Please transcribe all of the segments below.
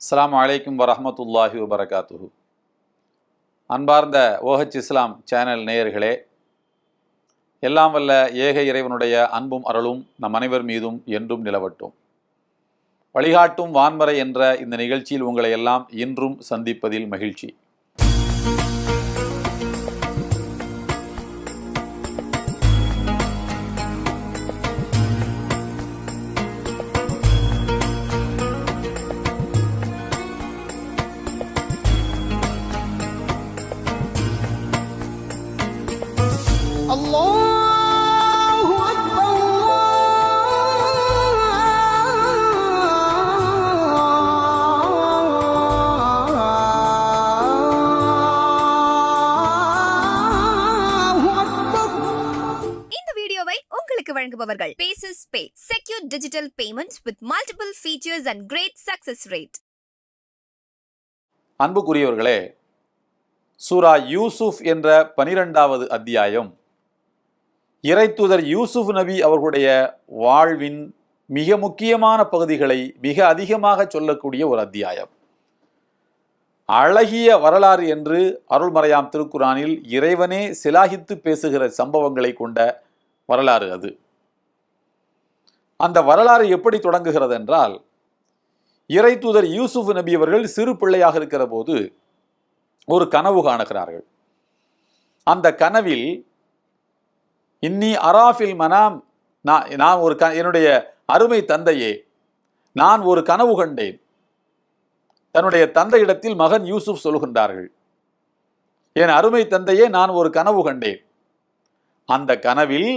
அஸ்லாம் அலைக்கும் வரமத்துல்லாஹி வபரகாத்துஹு. அன்பார்ந்த ஓஹச் இஸ்லாம் சேனல் நேயர்களே எல்லாம் வல்ல ஏக இறைவனுடைய அன்பும் அருளும் நம் அனைவர் மீதும் என்றும் நிலவட்டும். வழிகாட்டும் வான்மறை என்ற இந்த நிகழ்ச்சியில் உங்களை எல்லாம் இன்றும் சந்திப்பதில் மகிழ்ச்சி. Digital with multiple features and great success rate அன்புக்குரியவர்களே சூரா யூசுப் என்ற பனிரெண்டாவது அத்தியாயம். இறைத்துதர் யூசுப் நபி அவர்களுடைய வாழ்வின் மிக முக்கியமான பகுதிகளை மிக அதிகமாக சொல்லக்கூடிய ஒரு அத்தியாயம். அழகிய வரலாறு என்று அருள்மறையாம் திருக்குறானில் இறைவனே சிலாகித்து பேசுகிற சம்பவங்களை கொண்ட வரலாறு அது. அந்த வரலாறு எப்படி தொடங்குகிறது என்றால் இறை தூதர் யூசுப் நபி அவர்கள் சிறு பிள்ளையாக இருக்கிற போது ஒரு கனவு காணுகிறார்கள். அந்த கனவில் இன்னி அராஃபில் மனாம் நான் நான் ஒரு க என்னுடைய அருமை தந்தையே நான் ஒரு கனவு கண்டேன். தன்னுடைய தந்தையிடத்தில் மகன் யூசுப் சொல்கின்றார்கள் என் அருமை தந்தையே நான் ஒரு கனவு கண்டேன். அந்த கனவில்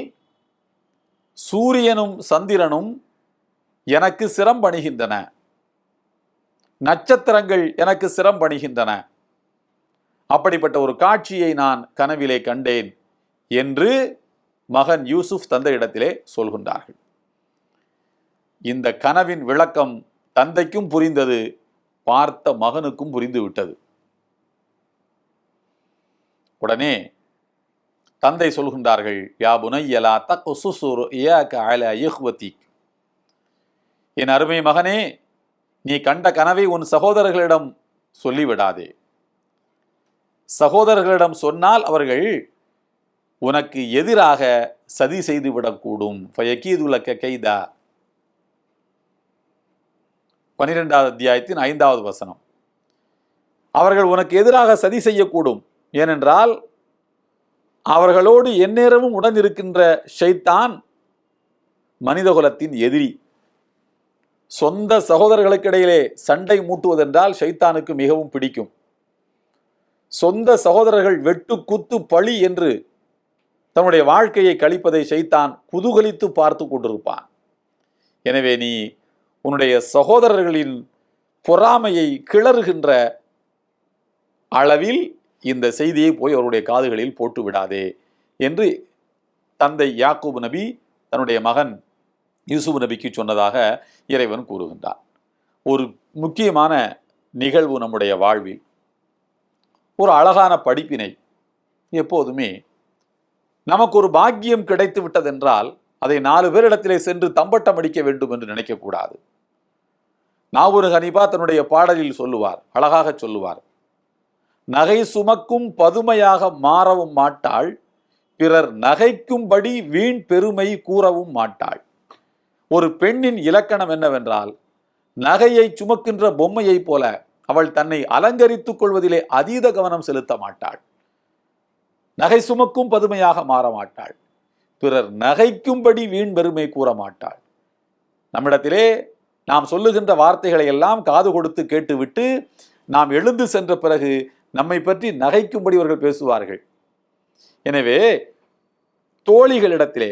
சூரியனும் சந்திரனும் எனக்கு சிரம்பணிகின்றன நட்சத்திரங்கள் எனக்கு சிரம்பணிகின்றன அப்படிப்பட்ட ஒரு காட்சியை நான் கனவிலே கண்டேன் என்று மகன் யூசுப் தந்தையிடத்திலே சொல்கின்றார்கள். இந்த கனவின் விளக்கம் தந்தைக்கும் புரிந்தது பார்த்த மகனுக்கும் புரிந்து விட்டது உடனே தந்தை சொல்கின்றார்கள் யா புனையலா தக்கு சுசுர் இயாக்க அல இஹ்வத்திக் என் அருமை மகனே நீ கண்ட கனவை உன் சகோதரர்களிடம் சொல்லிவிடாதே. சகோதரர்களிடம் சொன்னால் அவர்கள் உனக்கு எதிராக சதி செய்து விடக்கூடும் ஃபயக்கீதுலக்க கைதா. பனிரெண்டாவது அத்தியாயத்தின் ஐந்தாவது வசனம். அவர்கள் உனக்கு எதிராக சதி செய்யக்கூடும். ஏனென்றால் அவர்களோடு எந்நேரமும் உடன் இருக்கின்ற ஷைத்தான் மனிதகுலத்தின் எதிரி. சொந்த சகோதரர்களுக்கிடையிலே சண்டை மூட்டுவதென்றால் ஷைத்தானுக்கு மிகவும் பிடிக்கும். சொந்த சகோதரர்கள் வெட்டு குத்து பழி என்று தன்னுடைய வாழ்க்கையை கழிப்பதை ஷைத்தான் குதூகலித்து பார்த்து கொண்டிருப்பான். எனவே நீ உன்னுடைய சகோதரர்களின் பொறாமையை கிளறுகின்ற அளவில் இந்த செய்தியை போய் அவருடைய காதுகளில் போட்டு விடாதே என்று தந்தை யாக்கூப் நபி தன்னுடைய மகன் யூசுப் நபிக்கு சொன்னதாக இறைவன் கூறுகின்றார் ஒரு முக்கியமான நிகழ்வு நம்முடைய வாழ்வில். ஒரு அழகான படிப்பினை எப்போதுமே நமக்கு ஒரு பாக்கியம் கிடைத்து விட்டதென்றால் அதை நாலு பேரிடத்திலே சென்று தம்பட்டம் அடிக்க வேண்டும் என்று நினைக்கக்கூடாது. நாவூர் ஹனிபா தன்னுடைய பாடலில் சொல்லுவார் அழகாக சொல்லுவார். நகை சுமக்கும் பதுமையாக மாறவும் மாட்டாள் பிறர் நகைக்கும்படி வீண் பெருமை கூறவும் மாட்டாள். ஒரு பெண்ணின் இலக்கணம் என்னவென்றால் நகையை சுமக்கின்ற பொம்மையைப் போல அவள் தன்னை அலங்கரித்துக் கொள்வதிலே அதீத கவனம் செலுத்த மாட்டாள். நகை சுமக்கும் பதுமையாக மாற மாட்டாள். பிறர் நகைக்கும்படி வீண் பெருமை கூற மாட்டாள். நம்மிடத்திலே நாம் சொல்லுகின்ற வார்த்தைகளை எல்லாம் காது கொடுத்து கேட்டுவிட்டு நாம் எழுந்து சென்ற பிறகு நம்மை பற்றி நகைக்கும்படி இவர்கள் பேசுவார்கள். எனவே தோழிகளிடத்திலே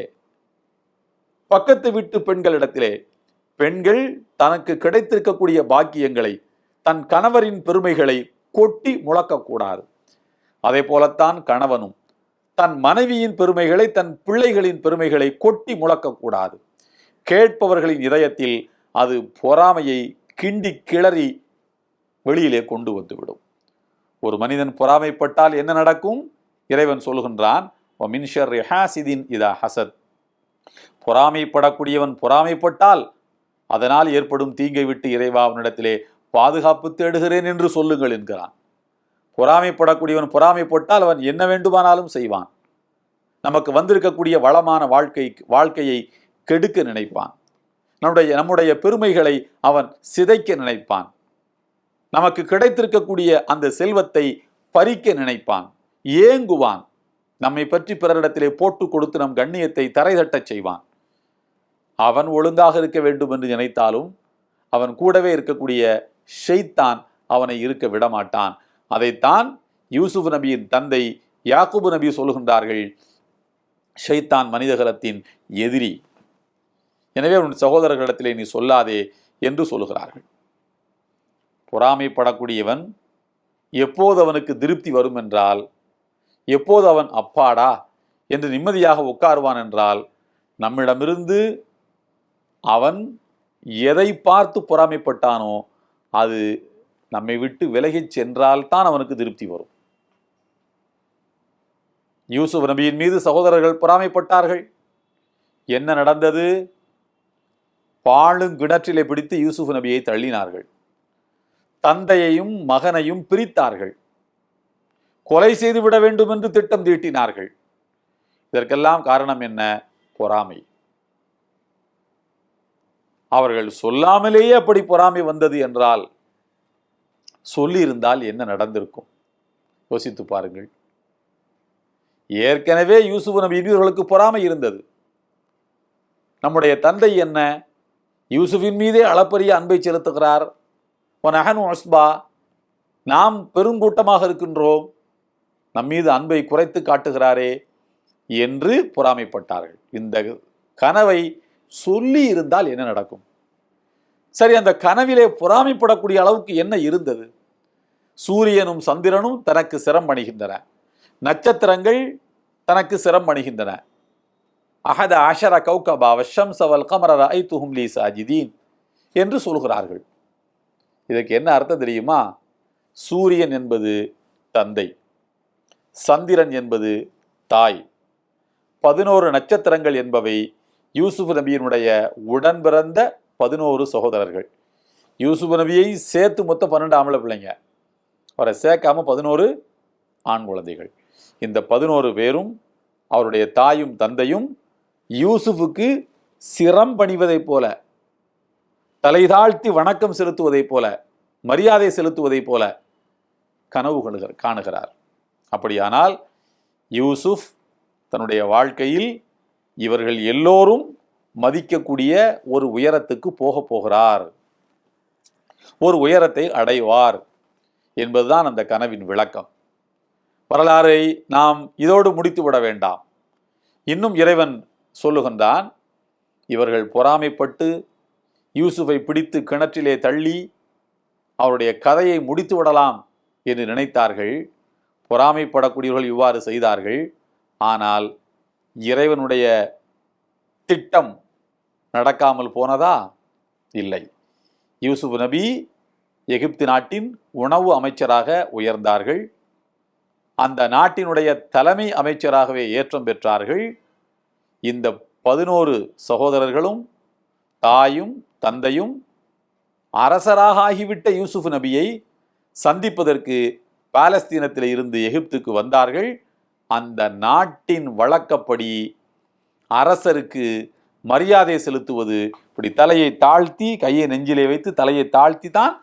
பக்கத்து வீட்டு பெண்களிடத்திலே பெண்கள் தனக்கு கிடைத்திருக்கக்கூடிய பாக்கியங்களை தன் கணவரின் பெருமைகளை கொட்டி முழக்கக்கூடாது. அதே போலத்தான் கணவனும் தன் மனைவியின் பெருமைகளை தன் பிள்ளைகளின் பெருமைகளை கொட்டி முழக்கக்கூடாது. கேட்பவர்களின் இதயத்தில் அது பொறாமையை கிண்டி கிளறி வெளியிலே கொண்டு வந்துவிடும் ஒரு மனிதன் பொறாமைப்பட்டால் என்ன நடக்கும்? இறைவன் சொல்கின்றான் மின்ஷர் ஹாசிதின் இதா ஹசத். பொறாமைப்படக்கூடியவன் பொறாமைப்பட்டால் அதனால் ஏற்படும் தீங்கை விட்டு இறைவா அவனிடத்திலே பாதுகாப்பு தேடுகிறேன் என்று சொல்லுங்கள் என்கிறான். பொறாமைப்படக்கூடியவன் பொறாமைப்பட்டால் அவன் என்ன வேண்டுமானாலும் செய்வான். நமக்கு வந்திருக்கக்கூடிய வளமான வாழ்க்கை வாழ்க்கையை கெடுக்க நினைப்பான். நம்முடைய நம்முடைய பெருமைகளை அவன் சிதைக்க நினைப்பான். நமக்கு கிடைத்திருக்கக்கூடிய அந்த செல்வத்தை பறிக்க நினைப்பான் ஏங்குவான். நம்மை பற்றி பிறரிடத்திலே போட்டு கொடுத்து நம் கண்ணியத்தை தரைதட்டச் செய்வான். அவன் ஒழுங்காக இருக்க வேண்டும் என்று நினைத்தாலும் அவன் கூடவே இருக்கக்கூடிய ஷெய்தான் அவனை இருக்க விடமாட்டான். அதைத்தான் யூசுப் நபியின் தந்தை யாக்குபு நபி சொல்கின்றார்கள் ஷைத்தான் மனிதகலத்தின் எதிரி. எனவே உன் சகோதரர்களிடத்திலே நீ சொல்லாதே என்று சொல்லுகிறார்கள். பொறாமைப்படக்கூடியவன் எப்போது அவனுக்கு திருப்தி வரும் என்றால் எப்போது அவன் அப்பாடா என்று நிம்மதியாக உட்காருவான் என்றால் நம்மிடமிருந்து அவன் எதை பார்த்து பொறாமைப்பட்டானோ அது நம்மை விட்டு விலகிச் சென்றால்தான் அவனுக்கு திருப்தி வரும். யூசுப் நபியின் மீது சகோதரர்கள் பொறாமைப்பட்டார்கள். என்ன நடந்தது? பாழும் கிணற்றிலே பிடித்து யூசுப் நபியை தள்ளினார்கள். தந்தையையும் மகனையும் பிரித்தார்கள். கொலை செய்து விட வேண்டும் என்று திட்டம் தீட்டினார்கள். இதற்கெல்லாம் காரணம் என்ன? பொறாமை. அவர்கள் சொல்லாமலேயே அப்படி பொறாமை வந்தது என்றால் சொல்லியிருந்தால் என்ன நடந்திருக்கும்? யோசித்து பாருங்கள். ஏற்கனவே யூசுப் நபி இவர்களுக்கு பொறாமை இருந்தது. நம்முடைய தந்தை என்ன? யூசுஃபின் மீதே அளப்பரிய அன்பை செலுத்துகிறார். நகனு ஒஸ்பா நாம் பெருங்கூட்டமாக இருக்கின்றோம். நம் மீது அன்பை குறைத்து காட்டுகிறாரே என்று பொறாமைப்பட்டார்கள். இந்த கனவை சொல்லி இருந்தால் என்ன நடக்கும்? சரி அந்த கனவிலே பொறாமைப்படக்கூடிய அளவுக்கு என்ன இருந்தது? சூரியனும் சந்திரனும் தனக்கு சிரம் அணிகின்றன. நட்சத்திரங்கள் தனக்கு சிரம் அணிகின்றன. அஹத அஷர கௌகபா வஷம் சவல் கமரர ஐ துஹும்லி சாஜிதீன் என்று சொல்கிறார்கள். இதற்கு என்ன அர்த்தம் தெரியுமா? சூரியன் என்பது தந்தை சந்திரன் என்பது தாய். பதினோரு நட்சத்திரங்கள் என்பவை யூசுப் நபியினுடைய உடன் பிறந்த பதினோரு சகோதரர்கள். யூசுப் நபியை சேர்த்து மொத்தம் பன்னெண்டு ஆம்பளை பிள்ளைங்க. அவரை சேர்க்காம பதினோரு ஆண் குழந்தைகள். இந்த பதினோரு பேரும் அவருடைய தாயும் தந்தையும் யூசுஃபுக்கு சிரம் பணிவதைப் போல தலை தாழ்த்தி வணக்கம் செலுத்துவதைப் போல மரியாதை செலுத்துவதைப் போல கனவு காணுகிறார். அப்படியானால் யூசுஃப் தன்னுடைய வாழ்க்கையில் இவர்கள் எல்லோரும் மதிக்கக்கூடிய ஒரு உயரத்துக்கு போக போகிறார். ஒரு உயரத்தை அடைவார் என்பதுதான் அந்த கனவின் விளக்கம். வரலாறை நாம் இதோடு முடித்து விட வேண்டாம். இன்னும் இறைவன் சொல்லுகின்றான் இவர்கள் பொறாமைப்பட்டு யூசுஃபை பிடித்து கிணற்றிலே தள்ளி அவருடைய கதையை முடித்து விடலாம் என்று நினைத்தார்கள். பொறாமைப்படக்கூடியவர்கள் இவ்வாறு செய்தார்கள். ஆனால் இறைவனுடைய திட்டம் நடக்காமல் போனதா? இல்லை. யூசுப் நபி எகிப்து நாட்டின் உணவு அமைச்சராக உயர்ந்தார்கள். அந்த நாட்டினுடைய தலைமை அமைச்சராகவே ஏற்றம் பெற்றார்கள். இந்த பதினோரு சகோதரர்களும் தாயும் தந்தையும் அரசராக ஆகிவிட்ட யூசுப் நபியை சந்திப்பதற்கு பாலஸ்தீனத்தில் இருந்து எகிப்துக்கு வந்தார்கள். அந்த நாட்டின் வழக்கப்படி அரசருக்கு மரியாதை செலுத்துவது இப்படி தலையை தாழ்த்தி கையை நெஞ்சிலே வைத்து தலையை தாழ்த்தி தான்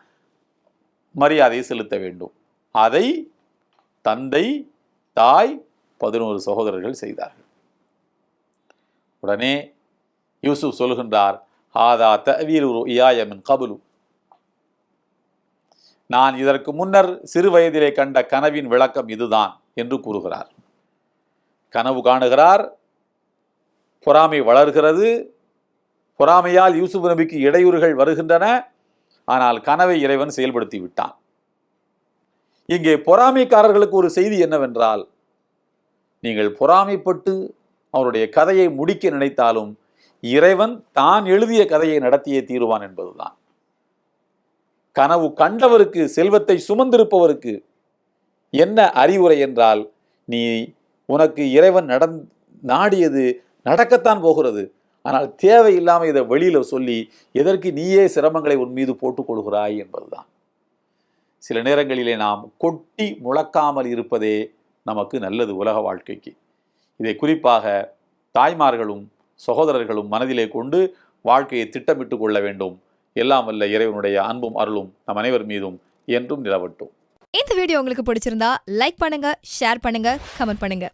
மரியாதை செலுத்த வேண்டும். அதை தந்தை தாய் பதினோரு சகோதரர்கள் செய்தார்கள். உடனே யூசுப் சொல்கின்றார் ஹாதா தவீர் இயாயமின் கபுலு. நான் இதற்கு முன்னர் சிறு வயதிலே கண்ட கனவின் விளக்கம் இதுதான் என்று கூறுகிறார். கனவு காணுகிறார் பொறாமை வளர்கிறது பொறாமையால் யூசுப் நபிக்கு இடையூறுகள் வருகின்றன ஆனால் கனவை இறைவன் செயல்படுத்தி விட்டான். இங்கே பொறாமைக்காரர்களுக்கு ஒரு செய்தி என்னவென்றால் நீங்கள் பொறாமைப்பட்டு அவருடைய கதையை முடிக்க நினைத்தாலும் இறைவன் தான் எழுதிய கதையை நடத்தியே தீருவான் என்பதுதான். கனவு கண்டவருக்கு செல்வத்தை சுமந்திருப்பவருக்கு என்ன அறிவுரை என்றால் நீ உனக்கு இறைவன் நடந் நாடியது நடக்கத்தான் போகிறது. ஆனால் தேவையில்லாமல் இதை வெளியில் சொல்லி எதற்கு நீயே சிரமங்களை உன் மீது போட்டுக்கொள்கிறாய் என்பதுதான். சில நேரங்களிலே நாம் கொட்டி முழக்காமல் இருப்பதே நமக்கு நல்லது உலக வாழ்க்கைக்கு. இதை குறிப்பாக தாய்மார்களும் சகோதரர்களும் மனதிலே கொண்டு வாழ்க்கையை திட்டமிட்டு கொள்ள வேண்டும். எல்லாம் வல்ல இறைவனுடைய அன்பும் அருளும் நம் அனைவர் மீதும் என்றும் நிலவட்டும். இந்த வீடியோ உங்களுக்கு பிடிச்சிருந்தா லைக் பண்ணுங்க ஷேர் பண்ணுங்க கமெண்ட் பண்ணுங்க.